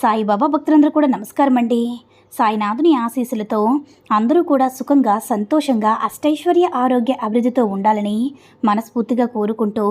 సాయిబాబా భక్తులందరూ కూడా నమస్కారం అండి సాయినాథుని ఆశీస్సులతో అందరూ కూడా సుఖంగా సంతోషంగా అష్టైశ్వర్య ఆరోగ్య అభివృద్ధితో ఉండాలని మనస్ఫూర్తిగా కోరుకుంటూ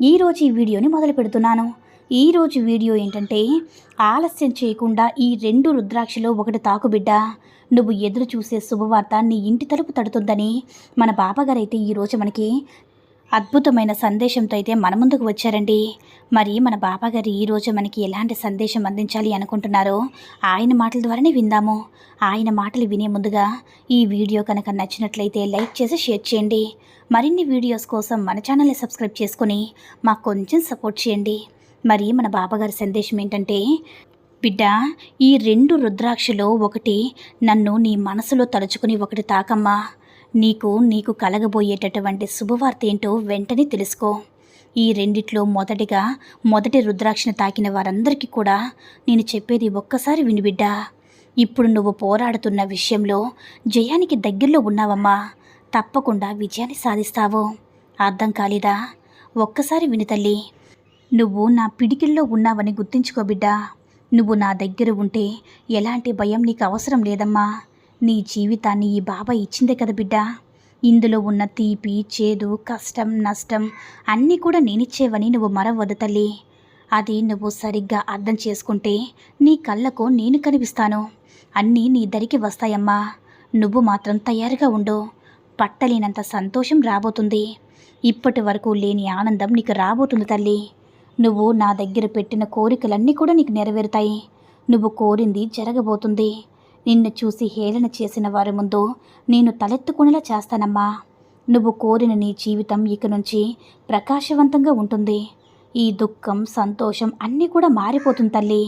ఈరోజు ఈ వీడియోని మొదలు పెడుతున్నాను. ఈరోజు వీడియో ఏంటంటే ఆలస్యం చేయకుండా ఈ రెండు రుద్రాక్షలో ఒకటి తాకుబిడ్డ నువ్వు ఎదురు చూసే శుభవార్త నీ ఇంటి తలుపు తడుతుందని మన బాబాగారైతే ఈరోజు మనకి అద్భుతమైన సందేశంతో అయితే మన ముందుకు వచ్చారండి. మరి మన బాబాగారు ఈరోజు మనకి ఎలాంటి సందేశం అందించాలి అనుకుంటున్నారో ఆయన మాటల ద్వారానే విందాము. ఆయన మాటలు వినే ముందుగా ఈ వీడియో కనుక నచ్చినట్లయితే లైక్ చేసి షేర్ చేయండి. మరిన్ని వీడియోస్ కోసం మన ఛానల్ని సబ్స్క్రైబ్ చేసుకుని మాకు కొంచెం సపోర్ట్ చేయండి. మరి మన బాబాగారి సందేశం ఏంటంటే బిడ్డ ఈ రెండు రుద్రాక్షలో ఒకటి నన్ను నీ మనసులో తలుచుకుని ఒకటి తాకమ్మా. నీకు నీకు కలగబోయేటటువంటి శుభవార్త ఏంటో వెంటనే తెలుసుకో. ఈ రెండిట్లో మొదటిగా మొదటి రుద్రాక్షను తాకిన వారందరికీ కూడా నేను చెప్పేది ఒక్కసారి వినిబిడ్డా ఇప్పుడు నువ్వు పోరాడుతున్న విషయంలో జయానికి దగ్గరలో ఉన్నావమ్మా. తప్పకుండా విజయాన్ని సాధిస్తావు. అర్థం కాలేదా? ఒక్కసారి విని తల్లి. నువ్వు నా పిడికిల్లో ఉన్నావని గుర్తుంచుకో బిడ్డా. నువ్వు నా దగ్గర ఉంటే ఎలాంటి భయం నీకు అవసరం లేదమ్మా. నీ జీవితాన్ని ఈ బాబా ఇచ్చిందే కదా బిడ్డ. ఇందులో ఉన్న తీపి చేదు కష్టం నష్టం అన్నీ కూడా నేనిచ్చేవని నువ్వు మరవదు తల్లి. అది నువ్వు సరిగ్గా అర్థం చేసుకుంటే నీ కళ్ళకు నేను కనిపిస్తాను. అన్నీ నీ దరికి వస్తాయమ్మా. నువ్వు మాత్రం తయారుగా ఉండు. పట్టలేనంత సంతోషం రాబోతుంది. ఇప్పటి వరకు లేని ఆనందం నీకు రాబోతుంది తల్లి. నువ్వు నా దగ్గర పెట్టిన కోరికలన్నీ కూడా నీకు నెరవేరుతాయి. నువ్వు కోరింది జరగబోతుంది. నిన్ను చూసి హేళన చేసిన వారి ముందు నేను తలెత్తుకునేలా చేస్తానమ్మా. నువ్వు కోరిన నీ జీవితం ఇక నుంచి ప్రకాశవంతంగా ఉంటుంది. ఈ దుఃఖం సంతోషం అన్నీ కూడా మారిపోతుంది తల్లి.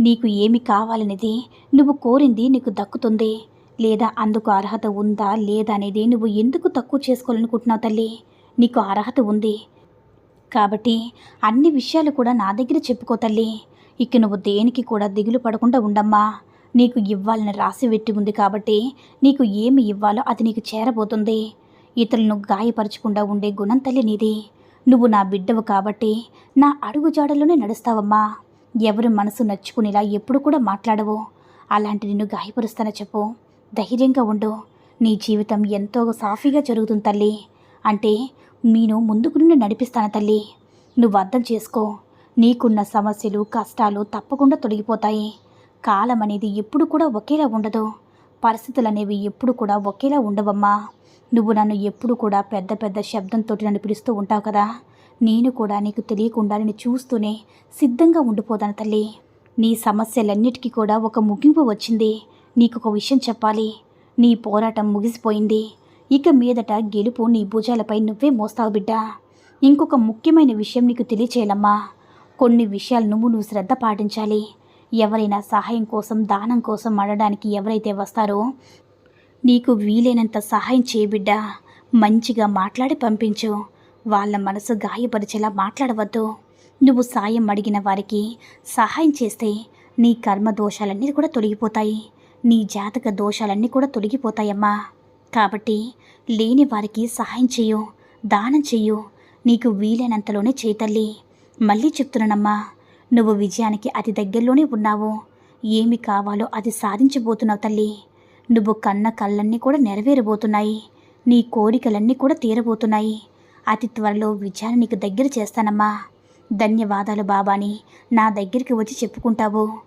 నీకు ఏమి కావాలనేది నువ్వు కోరింది నీకు దక్కుతుంది. లేదా అందుకు అర్హత ఉందా లేదా అనేది నువ్వు ఎందుకు తక్కువ చేసుకోవాలనుకుంటున్నావు తల్లి? నీకు అర్హత ఉంది. కాబట్టి అన్ని విషయాలు కూడా నా దగ్గర చెప్పుకో తల్లి. ఇక నువ్వు దేనికి కూడా దిగులు పడకుండా ఉండమ్మా. నీకు ఇవ్వాలని రాసి పెట్టి ఉంది కాబట్టి నీకు ఏమి ఇవ్వాలో అది నీకు చేరబోతుంది. ఇతరులను గాయపరచకుండా ఉండే గుణం తల్లి నీది. నువ్వు నా బిడ్డవు కాబట్టి నా అడుగు జాడలోనే నడుస్తావమ్మా. ఎవరి మనసు నచ్చుకునేలా ఎప్పుడు కూడా మాట్లాడవు. అలాంటి నిన్ను గాయపరుస్తానో చెప్పు. ధైర్యంగా ఉండు. నీ జీవితం ఎంతో సాఫీగా జరుగుతుంది తల్లి. అంటే నేను ముందుకు నుండి నడిపిస్తాను తల్లి. నువ్వు అర్థం చేసుకో. నీకున్న సమస్యలు కష్టాలు తప్పకుండా తొలగిపోతాయి. కాలం అనేది ఎప్పుడు కూడా ఒకేలా ఉండదు. పరిస్థితులు అనేవి ఎప్పుడు కూడా ఒకేలా ఉండవమ్మా. నువ్వు నన్ను ఎప్పుడు కూడా పెద్ద పెద్ద శబ్దంతో నన్ను పిలుస్తూ ఉంటావు కదా. నేను కూడా నీకు తెలియకుండా నేను చూస్తూనే సిద్ధంగా ఉండిపోతాను తల్లి. నీ సమస్యలన్నిటికీ కూడా ఒక ముగింపు వచ్చింది. నీకు ఒక విషయం చెప్పాలి. నీ పోరాటం ముగిసిపోయింది. ఇక మీదట గెలుపు నీ భుజాలపై నువ్వే మోస్తావు బిడ్డ. ఇంకొక ముఖ్యమైన విషయం నీకు తెలియచేయాలమ్మా. కొన్ని విషయాలు నువ్వు నువ్వు శ్రద్ధ పాటించాలి. ఎవరైనా సహాయం కోసం దానం కోసం అడడానికి ఎవరైతే వస్తారో నీకు వీలైనంత సహాయం చేయబిడ్డా మంచిగా మాట్లాడి పంపించు. వాళ్ళ మనసు గాయపరిచేలా మాట్లాడవద్దు. నువ్వు సాయం అడిగిన వారికి సహాయం చేస్తే నీ కర్మ దోషాలన్నీ కూడా తొలగిపోతాయి. నీ జాతక దోషాలన్నీ కూడా తొలగిపోతాయమ్మా. కాబట్టి లేని వారికి సహాయం చేయు దానం చెయ్యు నీకు వీలైనంతలోనే చేతల్లి మళ్ళీ చెప్తున్నానమ్మా నువ్వు విజయానికి అతి దగ్గరలోనే ఉన్నావు. ఏమి కావాలో అది సాధించబోతున్నావు తల్లి. నువ్వు కన్న కళ్ళన్నీ కూడా నెరవేరబోతున్నాయి. నీ కోరికలన్నీ కూడా తీరబోతున్నాయి. అతి త్వరలో విజయాన్ని నీకు దగ్గర చేస్తానమ్మా. ధన్యవాదాలు బాబాని. నా దగ్గరికి వచ్చి చెప్పుకుంటావు.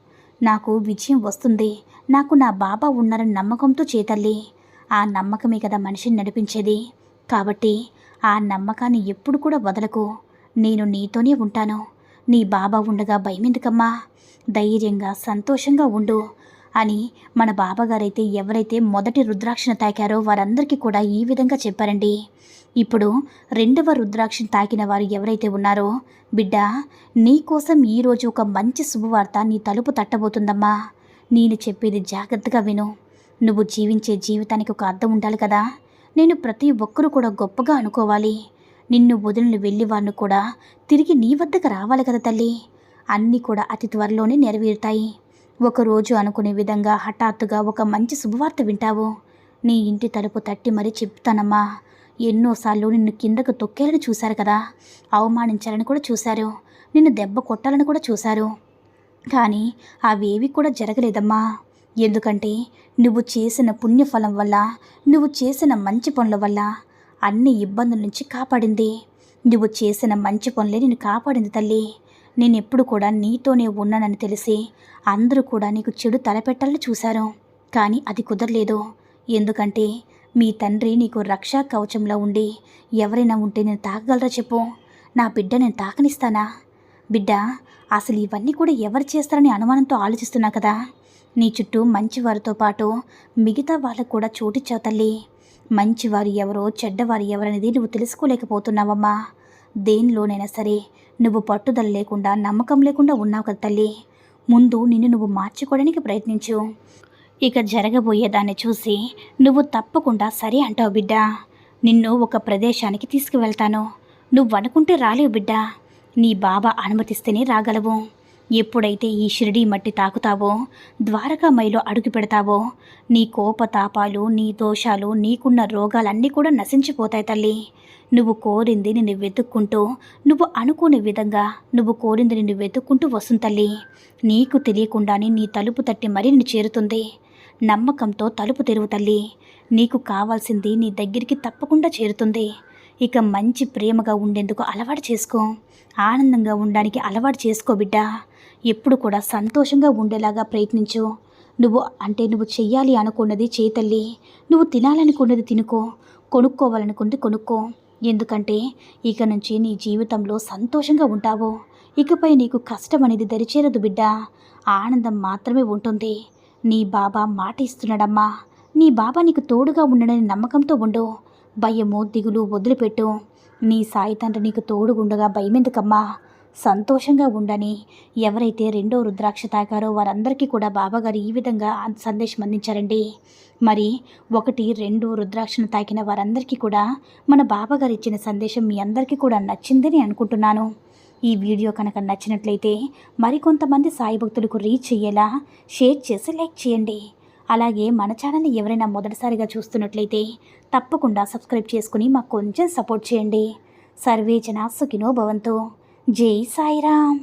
నాకు విజయం వస్తుంది. నాకు నా బాబా ఉన్నారని నమ్మకంతో చేతల్లి ఆ నమ్మకమే కదా మనిషిని నడిపించేది. కాబట్టి ఆ నమ్మకాన్ని ఎప్పుడు కూడా వదలకు. నేను నీతోనే ఉంటాను. నీ బాబా ఉండగా భయమెందుకమ్మా? ధైర్యంగా సంతోషంగా ఉండు అని మన బాబాగారైతే ఎవరైతే మొదటి రుద్రాక్షను తాకారో వారందరికీ కూడా ఈ విధంగా చెప్పారండి. ఇప్పుడు రెండవ రుద్రాక్షను తాకిన వారు ఎవరైతే ఉన్నారో బిడ్డ నీకోసం ఈరోజు ఒక మంచి శుభవార్త నీ తలుపు తట్టబోతుందమ్మా. నేను చెప్పేది జాగ్రత్తగా విను. నువ్వు జీవించే జీవితానికి ఒక అర్థం ఉండాలి కదా. నేను ప్రతి ఒక్కరూ కూడా గొప్పగా అనుకోవాలి. నిన్ను వదిలిన వెళ్ళి కూడా తిరిగి నీ వద్దకు రావాలి కదా తల్లి. అన్నీ కూడా అతి త్వరలోనే నెరవేరుతాయి. ఒకరోజు అనుకునే విధంగా హఠాత్తుగా ఒక మంచి శుభవార్త వింటావు. నీ ఇంటి తలుపు తట్టి మరీ చెప్తానమ్మా. ఎన్నోసార్లు నిన్ను కిందకు తొక్కేలని చూశారు కదా. అవమానించాలని కూడా చూశారు. నిన్ను దెబ్బ కొట్టాలని కూడా చూశారు. కానీ అవేవి కూడా జరగలేదమ్మా. ఎందుకంటే నువ్వు చేసిన పుణ్యఫలం వల్ల నువ్వు చేసిన మంచి పనుల వల్ల అన్ని ఇబ్బందుల నుంచి కాపాడింది. నువ్వు చేసిన మంచి పనులే నేను కాపాడింది తల్లి. నేను ఎప్పుడు కూడా నీతోనే ఉన్నానని తెలిసి అందరూ కూడా నీకు చెడు తలపెట్టాలని చూశారు. కానీ అది కుదరలేదు. ఎందుకంటే మీ తండ్రి నీకు రక్షా కవచంలో ఉండి ఎవరైనా ఉంటే నేను తాకగలరా చెప్పు? నా బిడ్డ నేను తాకనిస్తానా బిడ్డ అసలు ఇవన్నీ కూడా ఎవరు చేస్తారని అనుమానంతో ఆలోచిస్తున్నా కదా. నీ చుట్టూ మంచివారితో పాటు మిగతా వాళ్ళకు కూడా చోటిచ్చావు తల్లి. మంచివారు ఎవరో చెడ్డవారు ఎవరనేది నువ్వు తెలుసుకోలేకపోతున్నావమ్మా. దేనిలోనైనా సరే నువ్వు పట్టుదల లేకుండా నమ్మకం లేకుండా ఉన్నావు కదా తల్లి. ముందు నిన్ను నువ్వు మార్చుకోవడానికి ప్రయత్నించు. ఇక జరగబోయేదాన్ని చూసి నువ్వు తప్పకుండా సరే అంటావు బిడ్డ. నిన్ను ఒక ప్రదేశానికి తీసుకువెళ్తాను. నువ్వు అనుకుంటే రాలేవు బిడ్డ. నీ బాబా అనుమతిస్తేనే రాగలవు. ఎప్పుడైతే ఈ షిరిడీ మట్టి తాకుతావో ద్వారకామయిలో అడుగు పెడతావో నీ కోపతాపాలు నీ దోషాలు నీకున్న రోగాలన్నీ కూడా నశించిపోతాయి తల్లి. నువ్వు కోరింది నిన్ను వెతుక్కుంటూ నువ్వు అనుకునే విధంగా నువ్వు కోరింది నిన్ను వెతుక్కుంటూ వస్తుంది తల్లి. నీకు తెలియకుండానే నీ తలుపు తట్టి మరీ నిన్ను చేరుతుంది. నమ్మకంతో తలుపు తెరువు తల్లి. నీకు కావాల్సింది నీ దగ్గరికి తప్పకుండా చేరుతుంది. ఇక మంచి ప్రేమగా ఉండేందుకు అలవాటు చేసుకో. ఆనందంగా ఉండడానికి అలవాటు చేసుకో బిడ్డా. ఎప్పుడు కూడా సంతోషంగా ఉండేలాగా ప్రయత్నించు. నువ్వు అంటే నువ్వు చెయ్యాలి అనుకున్నది చేతల్లి. నువ్వు తినాలనుకున్నది తినుకో. కొనుక్కోవాలనుకుంది కొనుక్కో. ఎందుకంటే ఇక నుంచి నీ జీవితంలో సంతోషంగా ఉంటావు. ఇకపై నీకు కష్టం అనేది దరిచేరదు బిడ్డ. ఆనందం మాత్రమే ఉంటుంది. నీ బాబా మాట ఇస్తున్నాడమ్మా. నీ బాబా నీకు తోడుగా ఉండడని నమ్మకంతో ఉండు. భయము దిగులు వదిలిపెట్టు. నీ సాయి తండ్రి నీకు తోడుగుండగా భయమెందుకమ్మా? సంతోషంగా ఉండని ఎవరైతే రెండో రుద్రాక్ష తాకారో వారందరికీ కూడా బాబాగారు ఈ విధంగా సందేశం అందించారండి. మరి ఒకటి రెండు రుద్రాక్షను తాకిన వారందరికీ కూడా మన బాబాగారు ఇచ్చిన సందేశం మీ అందరికీ కూడా నచ్చిందని అనుకుంటున్నాను. ఈ వీడియో కనుక నచ్చినట్లయితే మరికొంతమంది సాయి భక్తులకు రీచ్ అయ్యేలా షేర్ చేసి లైక్ చేయండి. అలాగే మన ఛానల్ని ఎవరైనా మొదటిసారిగా చూస్తున్నట్లయితే తప్పకుండా సబ్స్క్రైబ్ చేసుకుని మాకు కొంచెం సపోర్ట్ చేయండి. సర్వే జనా సుఖినో భవంతో. జై సాయిరామ్